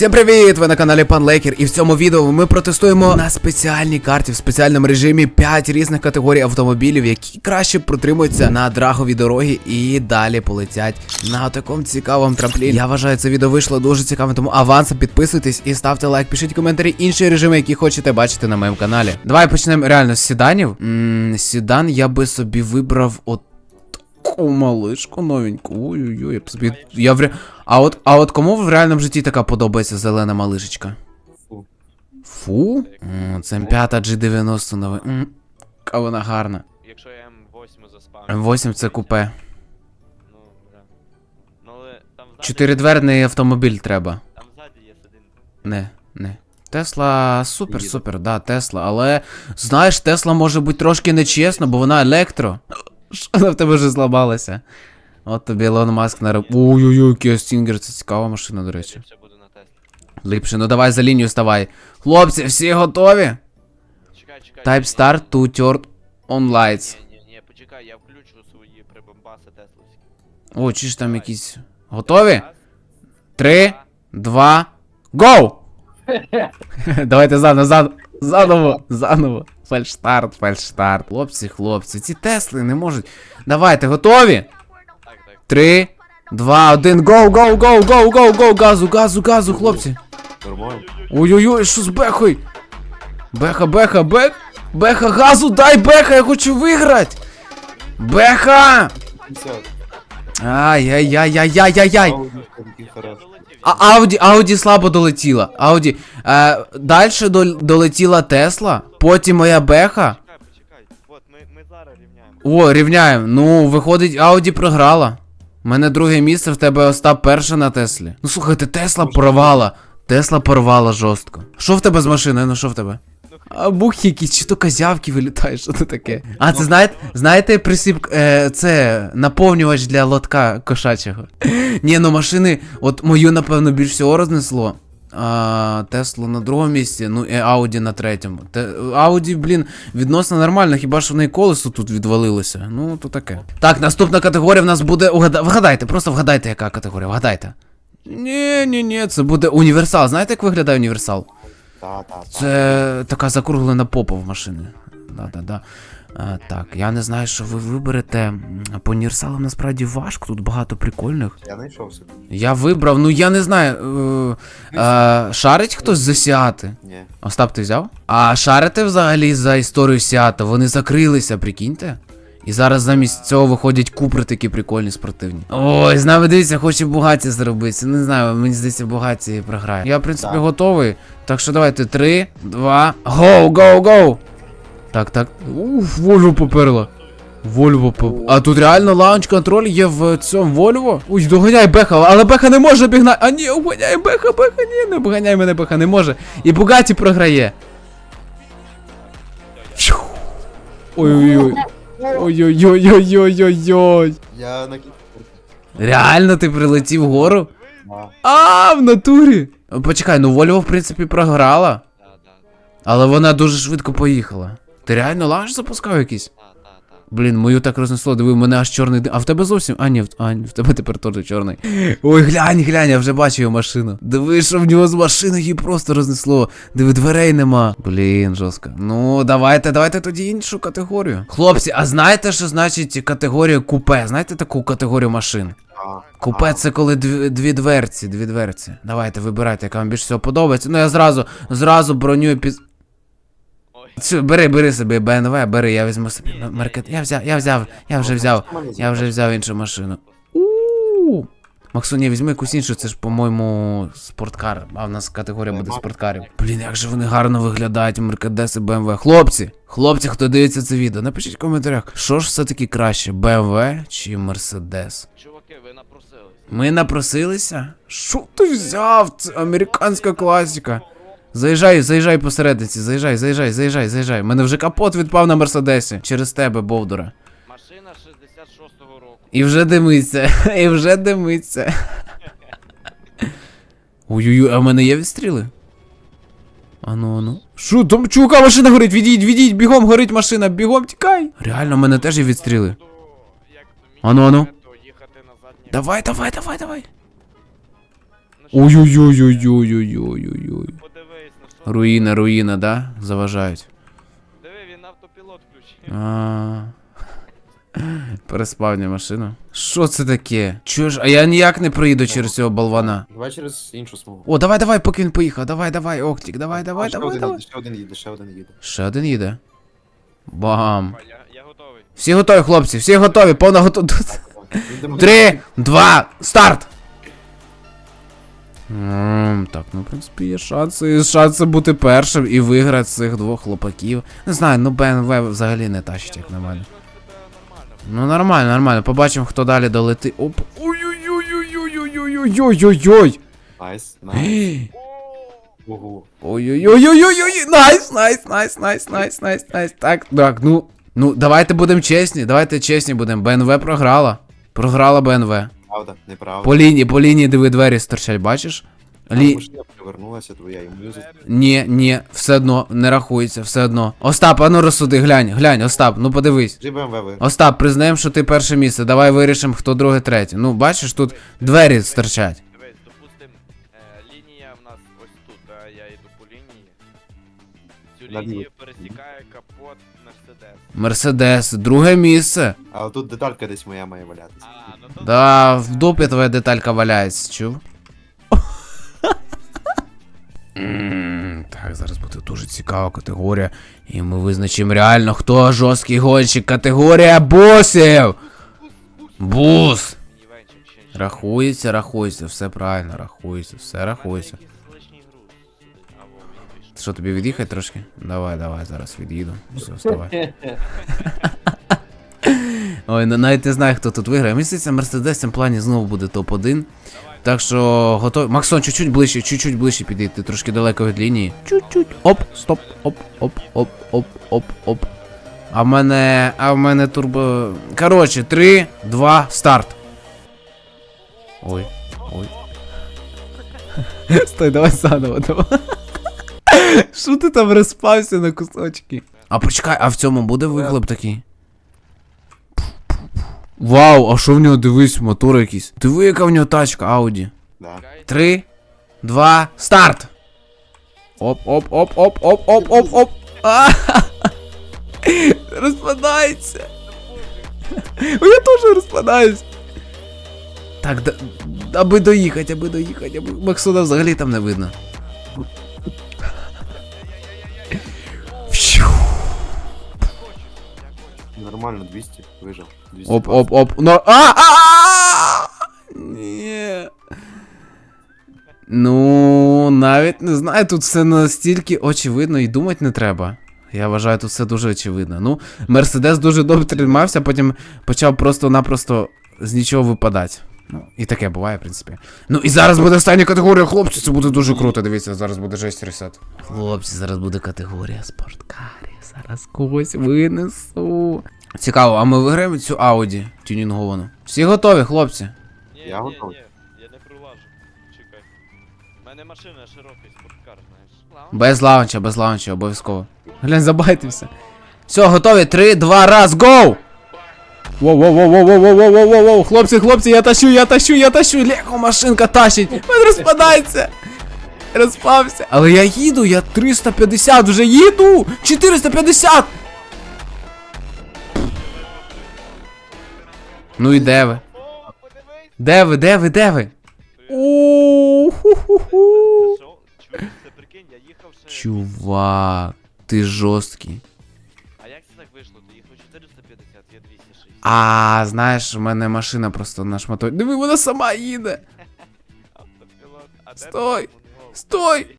Всім привіт! Ви на каналі Пан Лейкер, і в цьому відео ми протестуємо на спеціальній карті в спеціальному режимі 5 різних категорій автомобілів, які краще протримуються на драговій дорогі і далі полетять на такому цікавому трампліні. Я вважаю, це відео вийшло дуже цікавим, тому авансом підписуйтесь і ставте лайк, пишіть коментарі інші режими, які хочете бачити на моєму каналі. Давай почнемо реально з сіданів. м сідан я би собі вибрав от. Малишку новеньку. Ой-ой-ой, я б собі. Я в. А от, а от кому в реальному житті така подобається зелена малишечка? Фу. Фу? М, Це М5 G90 новий. М, Яка вона гарна. Якщо я М8 заспавню. М8 це купе. Ну, бля. Ну, але там ззаді, Чотиридверний автомобіль треба. там ззаді є один. Не, не. Тесла супер, супер, да, Тесла. Але знаєш, Тесла може бути трошки нечесно, бо вона електро. Що вона в тебе вже зламалася? От тобі Ілон Маск нароб. Ой-ой-ой, Kia Stinger, це цікава машина, до речі. На. Ліпше, ну давай за лінію ставай. Хлопці, всі готові? Чекай, чекай. Type start to turn on lights. Ні, ні, ні, почекай, я включу свої прибамбаси тесловські. О, чи ж там якісь. Готові? Три, два, go! Давайте заново, заново, заново, заново. Фальштарт, фальштарт. Хлопці, хлопці, ці Тесли не можуть. Давайте, готові? Три, два, один, go, go, go, go, go, go, газу, газу, газу, хлопці. Ой-ой-ой, що з бехою? Беха, беха, бех. Беха, газу, дай беха, я хочу виграти. Беха! Ай-яй-яй-яй-яй-яй. Ауді, такий хороший. А Ауді, Ауді слабо долетіла. Ауді. Е, дол- долетіла Тесла, потім моя беха. Почекай, почекай. От, ми, ми зараз рівняємо. О, рівняємо. Ну, виходить, Ауді програла. У мене друге місце, в тебе Остап перше на Теслі. Ну слухайте, Тесла порвала. Тесла порвала жорстко. Що в тебе з машиною? Ну що в тебе? А бух якісь, чи то козявки вилітають, що це таке? А, це знаєте, знаєте, присип, е, це наповнювач для лотка кошачого. Ні, ну машини, от мою, напевно, більш всього рознесло. А, Теслу на другому місці, ну і Ауді на третьому. Ауді, блін, відносно нормально, хіба що в неї колесо тут відвалилося. Ну, то таке. Так, наступна категорія в нас буде. Угада... Вгадайте, просто вгадайте, яка категорія, вгадайте. Ні, ні, ні, це буде універсал. Знаєте, як виглядає універсал? Це така закруглена попа в машини. Да-да-да. А, так, я не знаю, що ви виберете. По універсалам насправді важко, тут багато прикольних. Я знайшов собі. Я вибрав, ну я не знаю. Е, е, шарить хтось за Сіати? Ні. Остап, ти взяв? А шарите взагалі за історію Сіата? Вони закрилися, прикиньте? І зараз замість цього виходять купри такі прикольні спортивні. Ой, з нами дивіться, хоче Бугаті зробити. Не знаю, мені здається, Бугаті програє. Я, в принципі, Так. готовий. Так що давайте, три, два, гоу, гоу, гоу! Так, так. Уф, Вольво поперла. Вольво поп... А тут реально лаунч контроль є в цьому Вольво? Ой, доганяй Беха, але Беха не може обігнати. А ні, обганяй Беха, Беха, ні, не обганяй мене, Беха не може. І Бугаті програє. Ой-ой-ой. Ой-ой-ой-ой-ой-ой-ой. Я на. Реально ти прилетів вгору? А, в натурі. Почекай, ну Вольво, в принципі, програла. Але вона дуже швидко поїхала. Ти реально лаунч запускав якийсь? Блін, мою так рознесло, диви, в мене аж чорний дим. А в тебе зовсім. А, ні, в, а, в тебе тепер теж чорний. Ой, глянь, глянь, я вже бачу його машину. Диви, що в нього з машини її просто рознесло. Диви, дверей нема. Блін, жорстко. Ну, давайте, давайте тоді іншу категорію. Хлопці, а знаєте, що значить категорія купе? Знаєте таку категорію машин? Купе це коли дві, дві дверці, дві дверці. Давайте, вибирайте, яка вам більше всього подобається. Ну я зразу, зразу броню під. Цю, бери, бери собі БНВ, бери, я візьму собі маркет. Я взяв, я взяв, я вже взяв, я вже взяв іншу машину. У Максуні, візьми якусь іншу, це ж, по-моєму, спорткар. А в нас категорія буде спорткарів. Блін, як же вони гарно виглядають, Меркедеси, БМВ. Хлопці, хлопці, хто дивиться це відео, напишіть в коментарях, що ж все-таки краще, БМВ чи Мерседес? Чуваки, ви напросились. Ми напросилися? Що ти взяв? Це американська класика. Заїжджай, заїжджай посередиці, заїжджай, заїжджай, заїжджай, заїжджай. Мене вже капот відпав на Мерседесі через тебе, Бовдура. Машина 66-го року. І вже димиться, і вже димиться. Ой-ой-ой, а в мене є відстріли? Ану, ану. Що, там чувака машина горить, відійдь, відійдь, бігом горить машина, бігом тікай. Реально, в мене теж є відстріли. Ану, ану. Давай, давай, давай, давай. Ну Ой-ой-ой-ой-ой-ой-ой-ой. Руїна, руїна, да? Заважають. Диви, він автопілот включив. А. Переспавня машину. Що це таке? Чуєш, а я ніяк не проїду через цього болвана. Давай через іншу смугу. О, давай, давай, поки він поїхав. Давай, давай, Октік, давай, давай, ще давай, один давай. їде, ще один їде, ще один їде. Ще один їде. Бам. Я, я готовий. Всі готові, хлопці, всі готові, повна готовність. Три, два, старт! М, Так, ну, в принципі, є шанси, шанси бути першим і виграти цих двох хлопаків. Не знаю, ну БНВ взагалі не тащить, як на мене. Ну нормально, нормально. Побачимо, хто далі долети. Оп. Ой-ой-ой-ой-ой-ой-ой-ой-ой-ой. Найс, найс. Ого. Ой-ой-ой-ой-ой. Найс, найс, найс, найс, найс, найс, найс. Так, так, ну. Ну, давайте будемо чесні, давайте чесні будемо. БНВ програла. Програла БНВ. Правда, неправда. По лінії, по лінії диви двері стирчать, бачиш? Лі... Привернулася твоя, музик. Ні, ні, все одно, не рахується, все одно. Остап, а ну розсуди, глянь, глянь, Остап, ну подивись. Остап, признаємо, що ти перше місце. Давай вирішимо, хто друге, третє. Ну, бачиш, тут двері стирчать. Дивись, допустим, е, лінія в нас ось тут, да, я йду по лінії. Цю лінію пересікає капот Мерседес. Мерседес, друге місце. Але тут деталька десь моя має валятися. А, ну то Да, в дупі твоя деталька валяється, чув? М, Так, зараз буде дуже цікава категорія. І ми визначимо реально, хто жорсткий гонщик. Категорія босів! Бус! мінівенчик ще ще. Рахується, рахується, все правильно, рахується, все рахується. Лишній груз. Або. Що тобі від'їхати трошки? Давай, давай, зараз від'їду. Все, вставай. Ой, навіть не знаю, хто тут виграє. Мені здається, Мерседес в цьому плані знову буде топ-1. Так що готовий. Максон, чуть-чуть ближче, чуть-чуть ближче підійти, трошки далеко від лінії. Чуть-чуть. Оп, стоп, оп, оп, оп, оп, оп, оп. А в мене. А в мене турбо. Коротше, 3, 2, старт. Ой, ой. Стой, давай заново, давай. Що ти там розпався на кусочки? А почекай, а в цьому буде вихлоп такий? Вау, а що в нього дивись, мотор якийсь. Диви, яка в нього тачка, Ауді. Да. Три, два, старт! Оп, оп, оп, оп, оп, оп, оп, оп. А! Розпадається. Я теж розпадаюсь. Так, да, аби доїхати, аби доїхати, аби Максона взагалі там не видно. Нормально, 200, выжил. 200 Оп, оп, оп. Но... А, а, а! Ні. Ну, навіть не знаю, тут все настільки очевидно і думати не треба. Я вважаю, тут все дуже очевидно. Ну, Мерседес дуже добре тримався, потім почав просто-напросто з нічого випадати. Ну, і таке буває, в принципі. Ну і зараз буде остання категорія, хлопці, це буде дуже круто. Дивіться, зараз буде жесть ресет. Хлопці, зараз буде категорія спорткарі. Зараз когось винесу. Цікаво, а ми виграємо цю Ауді тюнінговану. Всі готові, хлопці? Ні, Я ні, готовий. ні, я не пролажу. Чекай. У мене машина широкий спорткар, знаєш. Без лаунча, без лаунча, обов'язково. Глянь, забайтеся. Все, готові? Три, два, раз, гоу! Воу, воу, воу, воу, воу, воу, воу, воу, воу, воу, хлопці, хлопці, я тащу, я тащу, я тащу, Лего машинка тащить, він розпадається. Розпався. Але я їду, я 350 вже їду! 450! Ну і де ви? Де ви, де ви, де ви? Чувак, ти жорсткий. А, знаєш, у мене машина просто на шматок. Диви, вона сама їде. Автопілот. А де Стой! Стой!